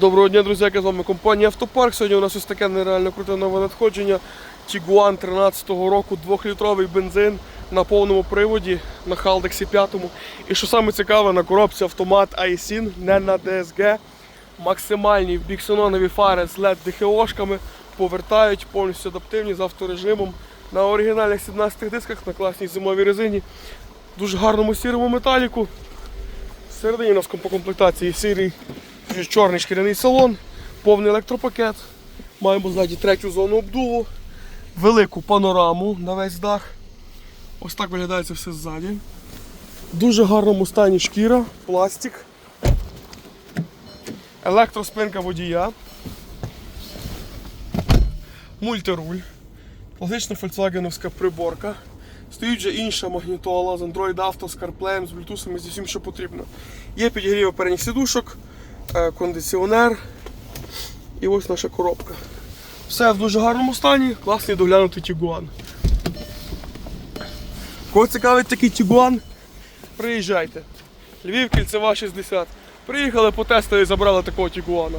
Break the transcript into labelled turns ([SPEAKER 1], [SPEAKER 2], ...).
[SPEAKER 1] Доброго дня, друзі, як з вами компанія Автопарк. Сьогодні у нас ось таке нереально круте нове надходження. Tiguan 13-го року, 2-літровий бензин на повному приводі на Халдексі 5. І що саме цікаве, на коробці автомат iSIN, не на DSG. Максимальні біксенонові фари з LED ДХОшками повертають повністю адаптивні з авторежимом. На оригінальних 17 дисках на класній зимовій резині. Дуже гарному сірому металіку. Всередині у нас по комплектації сірий чорний шкіряний салон, повний електропакет. Маємо ззаді третю зону обдуву, велику панораму на весь дах. Ось так виглядає це все ззаді. Дуже гарному стані шкіра, пластик. Електроспинка водія. Мультируль. Класична фольксвагеновська приборка. Стоїть вже інша магнітола з Android Auto, з CarPlay, з Bluetooth, зі всім, що потрібно. Є підігрів передніх сидушок, е, кондиціонер і ось наша коробка. Все в дуже гарному стані, класний доглянутий Тігуан. Кого цікавить такий Тігуан, приїжджайте. Львів, кільцева 60. Приїхали, потестили і забрали такого Тігуана.